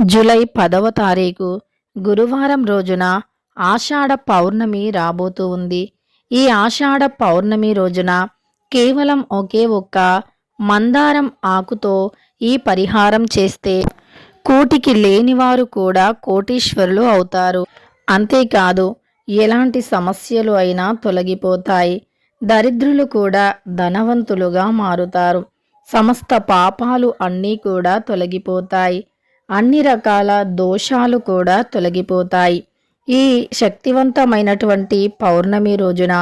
July పదవ తారీఖు గురువారం రోజున ఆషాఢ పౌర్ణమి రాబోతూ ఉంది. ఈ ఆషాఢ పౌర్ణమి రోజున కేవలం ఒకే ఒక్క మందారం ఆకుతో ఈ పరిహారం చేస్తే కూటికి లేనివారు కూడా కోటీశ్వరులు అవుతారు. అంతేకాదు ఎలాంటి సమస్యలు అయినా తొలగిపోతాయి. దరిద్రులు కూడా ధనవంతులుగా మారుతారు. సమస్త పాపాలు అన్నీ కూడా తొలగిపోతాయి. అన్ని రకాల దోషాలు కూడా తొలగిపోతాయి. ఈ శక్తివంతమైనటువంటి పౌర్ణమి రోజున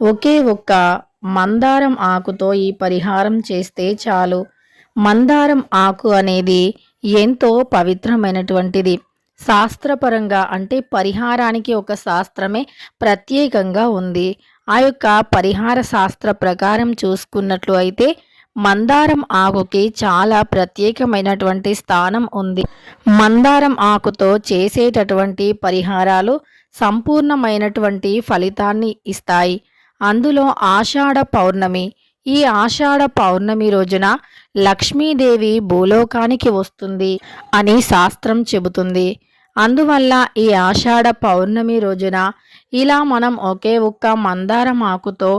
ఒకే ఒక్క మందారం ఆకుతో ఈ పరిహారం చేస్తే చాలు. మందారం ఆకు అనేది ఎంతో పవిత్రమైనటువంటిది. శాస్త్రపరంగా అంటే పరిహారానికి ఒక శాస్త్రమే ప్రత్యేకంగా ఉంది. ఆ యొక్క పరిహార శాస్త్ర ప్రకారం చూసుకున్నట్లు అయితే మందారం ఆకుకి చాలా ప్రత్యేకమైనటువంటి స్థానం ఉంది. మందారం ఆకుతో చేసేటటువంటి పరిహారాలు సంపూర్ణమైనటువంటి ఫలితాన్ని ఇస్తాయి. అందులో ఆషాఢ పౌర్ణమి ఈ ఆషాఢ పౌర్ణమి రోజున లక్ష్మీదేవి భూలోకానికి వస్తుంది అని శాస్త్రం చెబుతుంది. అందువల్ల ఈ ఆషాఢ పౌర్ణమి రోజున ఇలా మనం ఒకే ఒక్క మందారం ఆకుతో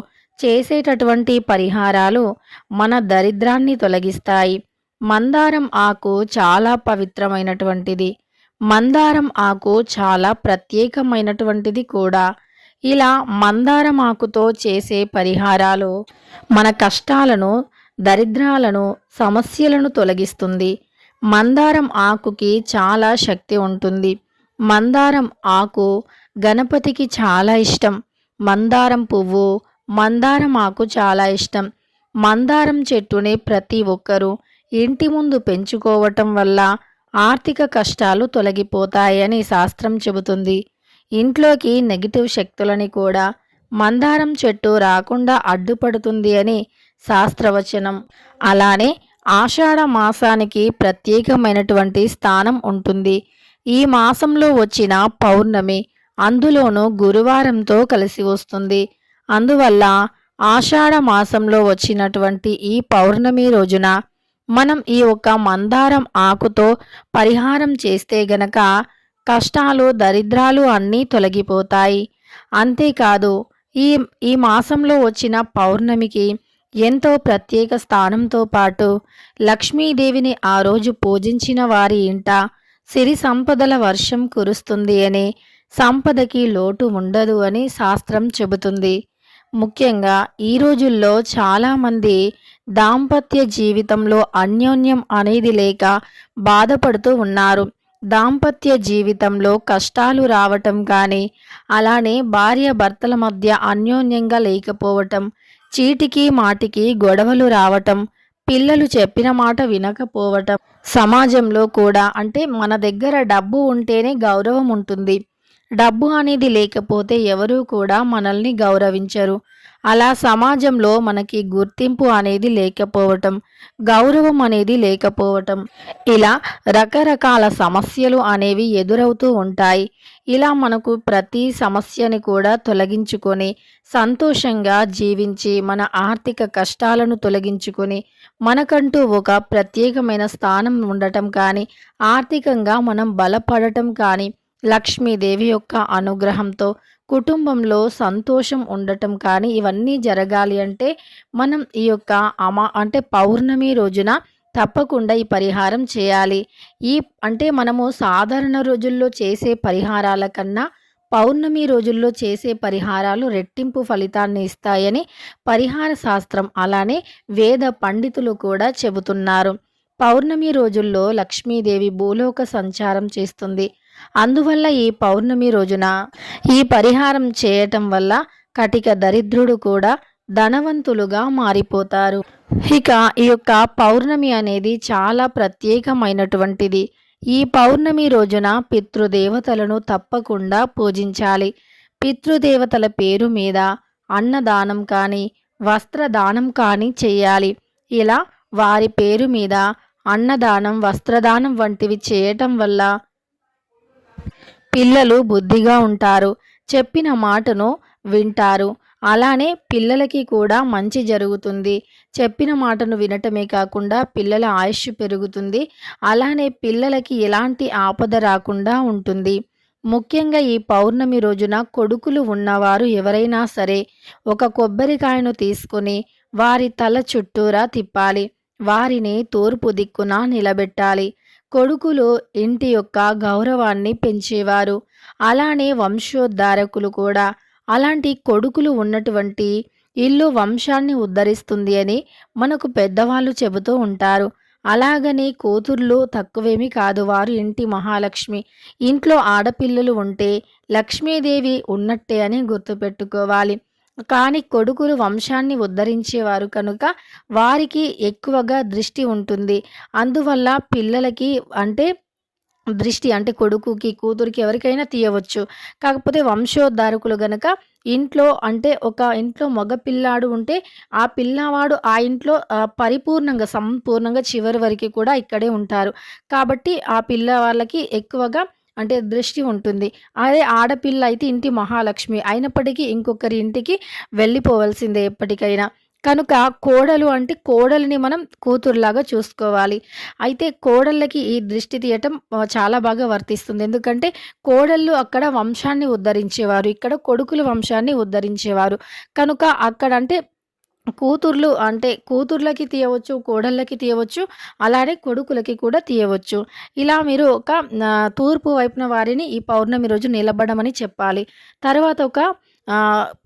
చేసేటటువంటి పరిహారాలు మన దరిద్రాన్ని తొలగిస్తాయి. మందారం ఆకు చాలా పవిత్రమైనటువంటిది. మందారం ఆకు చాలా ప్రత్యేకమైనటువంటిది కూడా. ఇలా మందారం ఆకుతో చేసే పరిహారాలు మన కష్టాలను దరిద్రాలను సమస్యలను తొలగిస్తుంది. మందారం ఆకుకి చాలా శక్తి ఉంటుంది. మందారం ఆకు గణపతికి చాలా ఇష్టం. మందారం పువ్వు మందారం ఆకు చాలా ఇష్టం. మందారం చెట్టుని ప్రతి ఒక్కరూ ఇంటి ముందు పెంచుకోవటం వల్ల ఆర్థిక కష్టాలు తొలగిపోతాయని శాస్త్రం చెబుతుంది. ఇంట్లోకి నెగిటివ్ శక్తులని కూడా మందారం చెట్టు రాకుండా అడ్డుపడుతుంది అని శాస్త్రవచనం. అలానే ఆషాఢ మాసానికి ప్రత్యేకమైనటువంటి స్థానం ఉంటుంది. ఈ మాసంలో వచ్చిన పౌర్ణమి అందులోనూ గురువారంతో కలిసి వస్తుంది. అందువల్ల ఆషాఢ మాసంలో వచ్చినటువంటి ఈ పౌర్ణమి రోజున మనం ఈ ఒక్క మందారం ఆకుతో పరిహారం చేస్తే గనక కష్టాలు దరిద్రాలు అన్నీ తొలగిపోతాయి. అంతేకాదు ఈ ఈ మాసంలో వచ్చిన పౌర్ణమికి ఎంతో ప్రత్యేక స్థానంతో పాటు లక్ష్మీదేవిని ఆ రోజు పూజించిన వారి ఇంట సిరి సంపదల వర్షం కురుస్తుంది అని సంపదకి లోటు ఉండదు అని శాస్త్రం చెబుతుంది. ముఖ్యంగా ఈ రోజుల్లో చాలామంది దాంపత్య జీవితంలో అన్యోన్యం అనేది లేక బాధపడుతూ ఉన్నారు. దాంపత్య జీవితంలో కష్టాలు రావటం కానీ అలానే భార్య భర్తల మధ్య అన్యోన్యంగా లేకపోవటం చీటికి మాటికి గొడవలు రావటం పిల్లలు చెప్పిన మాట వినకపోవటం సమాజంలో కూడా అంటే మన దగ్గర డబ్బు ఉంటేనే గౌరవం ఉంటుంది. డబ్బు అనేది లేకపోతే ఎవరూ కూడా మనల్ని గౌరవించరు. అలా సమాజంలో మనకి గుర్తింపు అనేది లేకపోవటం గౌరవం అనేది లేకపోవటం ఇలా రకరకాల సమస్యలు అనేవి ఎదురవుతూ ఉంటాయి. ఇలా మనకు ప్రతి సమస్యని కూడా తొలగించుకొని సంతోషంగా జీవించి మన ఆర్థిక కష్టాలను తొలగించుకొని మనకంటూ ఒక ప్రత్యేకమైన స్థానం ఉండటం కానీ ఆర్థికంగా మనం బలపడటం కానీ లక్ష్మీదేవి యొక్క అనుగ్రహంతో కుటుంబంలో సంతోషం ఉండటం కానీ ఇవన్నీ జరగాలి అంటే మనం ఈ యొక్క అమా అంటే పౌర్ణమి రోజున తప్పకుండా ఈ పరిహారం చేయాలి. ఈ అంటే మనము సాధారణ రోజుల్లో చేసే పరిహారాల కన్నా పౌర్ణమి రోజుల్లో చేసే పరిహారాలు రెట్టింపు ఫలితాన్ని ఇస్తాయని పరిహార శాస్త్రం అలానే వేద పండితులు కూడా చెబుతున్నారు. పౌర్ణమి రోజుల్లో లక్ష్మీదేవి భూలోక సంచారం చేస్తుంది. అందువల్ల ఈ పౌర్ణమి రోజున ఈ పరిహారం చేయటం వల్ల కటిక దరిద్రుడు కూడా ధనవంతులుగా మారిపోతారు. ఇక ఈ యొక్క పౌర్ణమి అనేది చాలా ప్రత్యేకమైనటువంటిది. ఈ పౌర్ణమి రోజున పితృదేవతలను తప్పకుండా పూజించాలి. పితృదేవతల పేరు మీద అన్నదానం కానీ వస్త్రదానం కానీ చేయాలి. ఇలా వారి పేరు మీద అన్నదానం వస్త్రదానం వంటివి చేయటం వల్ల పిల్లలు బుద్ధిగా ఉంటారు. చెప్పిన మాటను వింటారు. అలానే పిల్లలకి కూడా మంచి జరుగుతుంది. చెప్పిన మాటను వినటమే కాకుండా పిల్లల ఆయుష్ పెరుగుతుంది. అలానే పిల్లలకి ఎలాంటి ఆపద రాకుండా ఉంటుంది. ముఖ్యంగా ఈ పౌర్ణమి రోజున కొడుకులు ఉన్నవారు ఎవరైనా సరే ఒక కొబ్బరికాయను తీసుకొని వారి తల చుట్టూరా తిప్పాలి. వారిని తూర్పు దిక్కున నిలబెట్టాలి. కొడుకులు ఇంటి యొక్క గౌరవాన్ని పెంచేవారు. అలానే వంశోద్ధారకులు కూడా. అలాంటి కొడుకులు ఉన్నటువంటి ఇల్లు వంశాన్ని ఉద్ధరిస్తుంది అని మనకు పెద్దవాళ్ళు చెబుతూ ఉంటారు. అలాగని కూతుర్లు తక్కువేమీ కాదు. వారు ఇంటి మహాలక్ష్మి. ఇంట్లో ఆడపిల్లలు ఉంటే లక్ష్మీదేవి ఉన్నట్టే అని గుర్తుపెట్టుకోవాలి. కానీ కొడుకులు వంశాన్ని ఉద్ధరించేవారు కనుక వారికి ఎక్కువగా దృష్టి ఉంటుంది. అందువల్ల పిల్లలకి అంటే దృష్టి అంటే కొడుకుకి కూతురికి ఎవరికైనా తీయవచ్చు. కాకపోతే వంశోద్ధారకులు గనక ఇంట్లో అంటే ఒక ఇంట్లో మగ పిల్లాడు ఉంటే ఆ పిల్లవాడు ఆ ఇంట్లో పరిపూర్ణంగా సంపూర్ణంగా చివరి వరకు కూడా ఇక్కడే ఉంటారు. కాబట్టి ఆ పిల్లవాళ్ళకి ఎక్కువగా అంటే దృష్టి ఉంటుంది. అదే ఆడపిల్ల అయితే ఇంటి మహాలక్ష్మి. అయినప్పటికీ ఇంకొకరి ఇంటికి వెళ్ళిపోవలసిందే ఎప్పటికైనా. కనుక కోడలు అంటే కోడలిని మనం కూతురులాగా చూసుకోవాలి. అయితే కోడళ్ళకి ఈ దృష్టి తీయటం చాలా బాగా వర్తిస్తుంది. ఎందుకంటే కోడళ్ళు అక్కడ వంశాన్ని ఉద్ధరించేవారు. ఇక్కడ కొడుకులు వంశాన్ని ఉద్ధరించేవారు. కనుక అక్కడ అంటే కూతుర్లు అంటే కూతుర్లకి తీయవచ్చు కోడళ్ళకి తీయవచ్చు అలానే కొడుకులకి కూడా తీయవచ్చు. ఇలా మీరు ఒక తూర్పు వైపున వారిని ఈ పౌర్ణమి రోజు నిలబడమని చెప్పాలి. తర్వాత ఒక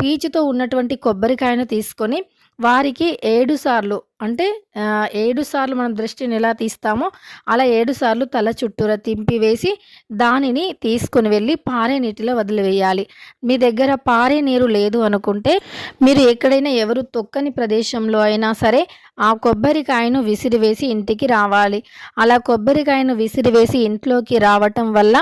పీచుతో ఉన్నటువంటి కొబ్బరికాయను తీసుకొని వారికి ఏడు సార్లు అంటే ఏడు సార్లు మనం దృష్టిని ఎలా తీస్తామో అలా ఏడు సార్లు తల చుట్టూర తింపివేసి దానిని తీసుకుని వెళ్ళి పారే నీటిలో వదిలివేయాలి. మీ దగ్గర పారే నీరు లేదు అనుకుంటే మీరు ఎక్కడైనా ఎవరు తొక్కని ప్రదేశంలో అయినా సరే ఆ కొబ్బరికాయను విసిరివేసి ఇంటికి రావాలి. అలా కొబ్బరికాయను విసిరివేసి ఇంట్లోకి రావటం వల్ల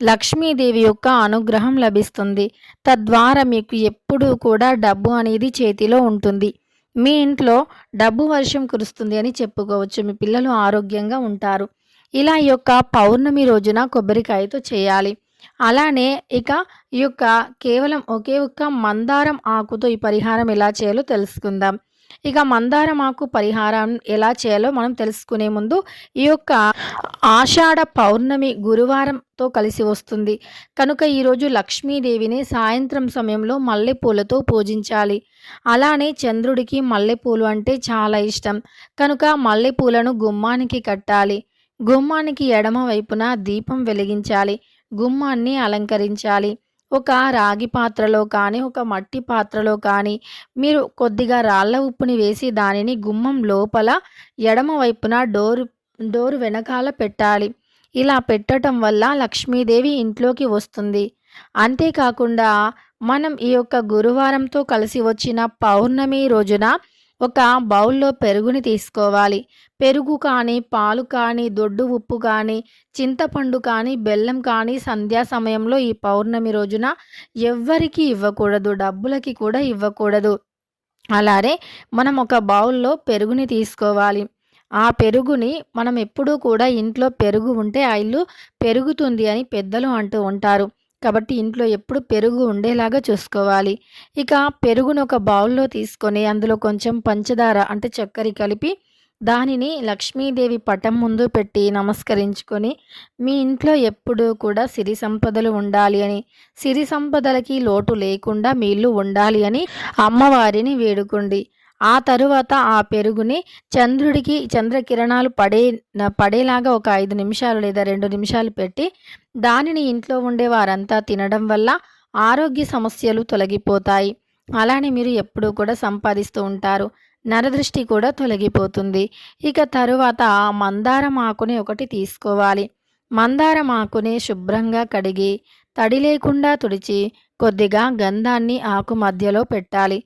లక్ష్మీదేవి యొక్క అనుగ్రహం లభిస్తుంది. తద్వారా మీకు ఎప్పుడూ కూడా డబ్బు అనేది చేతిలో ఉంటుంది. మీ ఇంట్లో డబ్బు వర్షం కురుస్తుంది అని చెప్పుకోవచ్చు. మీ పిల్లలు ఆరోగ్యంగా ఉంటారు. ఇలా ఈ యొక్క పౌర్ణమి రోజున కొబ్బరికాయతో చేయాలి. అలానే ఇక ఈ యొక్క కేవలం ఒకే ఒక్క మందారం ఆకుతో ఈ పరిహారం ఎలా చేయాలో తెలుసుకుందాం. ఇక మందారం ఆకు పరిహారం ఎలా చేయాలో మనం తెలుసుకునే ముందు ఈ యొక్క ఆషాఢ పౌర్ణమి గురువారంతో కలిసి వస్తుంది. కనుక ఈరోజు లక్ష్మీదేవిని సాయంత్రం సమయంలో మల్లెపూలతో పూజించాలి. అలానే చంద్రుడికి మల్లెపూలు అంటే చాలా ఇష్టం. కనుక మల్లెపూలను గుమ్మానికి కట్టాలి. గుమ్మానికి ఎడమ వైపున దీపం వెలిగించాలి. గుమ్మాన్ని అలంకరించాలి. ఒక రాగి పాత్రలో కానీ ఒక మట్టి పాత్రలో కానీ మీరు కొద్దిగా రాళ్ళ ఉప్పుని వేసి దానిని గుమ్మం లోపల ఎడమ వైపున డోరు డోరు వెనకాల పెట్టాలి. ఇలా పెట్టడం వల్ల లక్ష్మీదేవి ఇంట్లోకి వస్తుంది. అంతేకాకుండా మనం ఈ యొక్క గురువారంతో కలిసి వచ్చిన పౌర్ణమి రోజున ఒక బౌల్లో పెరుగుని తీసుకోవాలి. పెరుగు కానీ పాలు కానీ దొడ్డు ఉప్పు కానీ చింతపండు కానీ బెల్లం కానీ సంధ్యా సమయంలో ఈ పౌర్ణమి రోజున ఎవ్వరికి ఇవ్వకూడదు. డబ్బులకి కూడా ఇవ్వకూడదు. అలానే మనం ఒక బౌల్లో పెరుగుని తీసుకోవాలి. ఆ పెరుగుని మనం ఎప్పుడూ కూడా ఇంట్లో పెరుగు ఉంటే ఆ ఇల్లు పెరుగుతుంది అని పెద్దలు అంటూ ఉంటారు. కాబట్టి ఇంట్లో ఎప్పుడు పెరుగు ఉండేలాగా చూసుకోవాలి. ఇక పెరుగును ఒక బౌల్లో తీసుకొని అందులో కొంచెం పంచదార అంటే చక్కెర కలిపి దానిని లక్ష్మీదేవి పటం ముందు పెట్టి నమస్కరించుకొని మీ ఇంట్లో ఎప్పుడూ కూడా సిరి సంపదలు ఉండాలి అని సిరి సంపదలకి లోటు లేకుండా మీ ఇల్లు ఉండాలి అని అమ్మవారిని వేడుకోండి. ఆ తరువాత ఆ పెరుగుని చంద్రుడికి చంద్రకిరణాలు పడే పడేలాగా ఒక ఐదు నిమిషాలు లేదా రెండు నిమిషాలు పెట్టి దానిని ఇంట్లో ఉండే వారంతా తినడం వల్ల ఆరోగ్య సమస్యలు తొలగిపోతాయి. అలానే మీరు ఎప్పుడూ కూడా సంపాదిస్తూ ఉంటారు. నరదృష్టి కూడా తొలగిపోతుంది. ఇక తరువాత మందారం ఆకుని ఒకటి తీసుకోవాలి. మందారం ఆకుని శుభ్రంగా కడిగి తడి లేకుండా తుడిచి కొద్దిగా గంధాన్ని ఆకు మధ్యలో పెట్టాలి.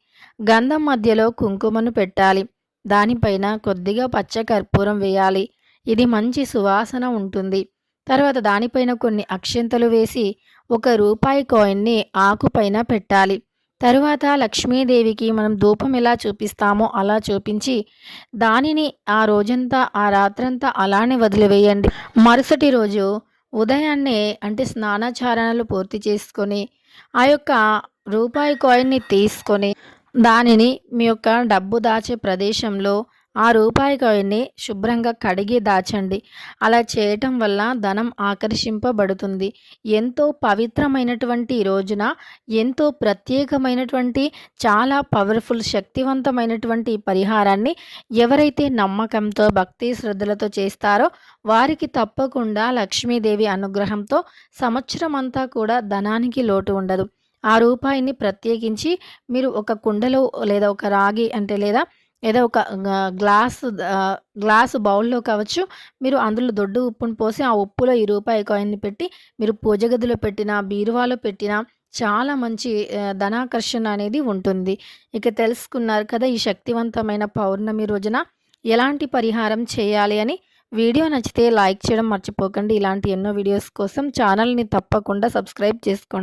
గంధం మధ్యలో కుంకుమను పెట్టాలి. దానిపైన కొద్దిగా పచ్చ కర్పూరం వేయాలి. ఇది మంచి సువాసన ఉంటుంది. తర్వాత దానిపైన కొన్ని అక్షంతలు వేసి ఒక రూపాయి కాయిన్ని ఆకుపైన పెట్టాలి. తరువాత లక్ష్మీదేవికి మనం ధూపం ఎలా చూపిస్తామో అలా చూపించి దానిని ఆ రోజంతా ఆ రాత్రంతా అలానే వదిలివేయండి. మరుసటి రోజు ఉదయాన్నే అంటే స్నానాచారణలు పూర్తి చేసుకొని ఆ యొక్క రూపాయి కాయిన్ని తీసుకొని దానిని మీ యొక్క డబ్బు దాచే ప్రదేశంలో ఆ రూపాయి కాయిన్ని శుభ్రంగా కడిగి దాచండి. అలా చేయటం వల్ల ధనం ఆకర్షింపబడుతుంది. ఎంతో పవిత్రమైనటువంటి రోజున ఎంతో ప్రత్యేకమైనటువంటి చాలా పవర్ఫుల్ శక్తివంతమైనటువంటి పరిహారాన్ని ఎవరైతే నమ్మకంతో భక్తి శ్రద్ధలతో చేస్తారో వారికి తప్పకుండా లక్ష్మీదేవి అనుగ్రహంతో సంవత్సరం అంతా కూడా ధనానికి లోటు ఉండదు. ఆ రూపాయిని ప్రత్యేకించి మీరు ఒక కుండలో లేదా ఒక రాగి అంటే లేదా ఏదో ఒక గ్లాస్ గ్లాసు బౌల్లో కావచ్చు మీరు అందులో దొడ్డు ఉప్పును పోసి ఆ ఉప్పులో ఈ రూపాయి కాయిన్ని పెట్టి మీరు పూజ గదిలో పెట్టిన బీరువాలో పెట్టిన చాలా మంచి ధనాకర్షణ అనేది ఉంటుంది. ఇక తెలుసుకున్నారు కదా ఈ శక్తివంతమైన పౌర్ణమి రోజున ఎలాంటి పరిహారం చేయాలి అని. వీడియో నచ్చితే లైక్ చేయడం మర్చిపోకండి. ఇలాంటి ఎన్నో వీడియోస్ కోసం ఛానల్ని తప్పకుండా సబ్స్క్రైబ్ చేసుకోండి.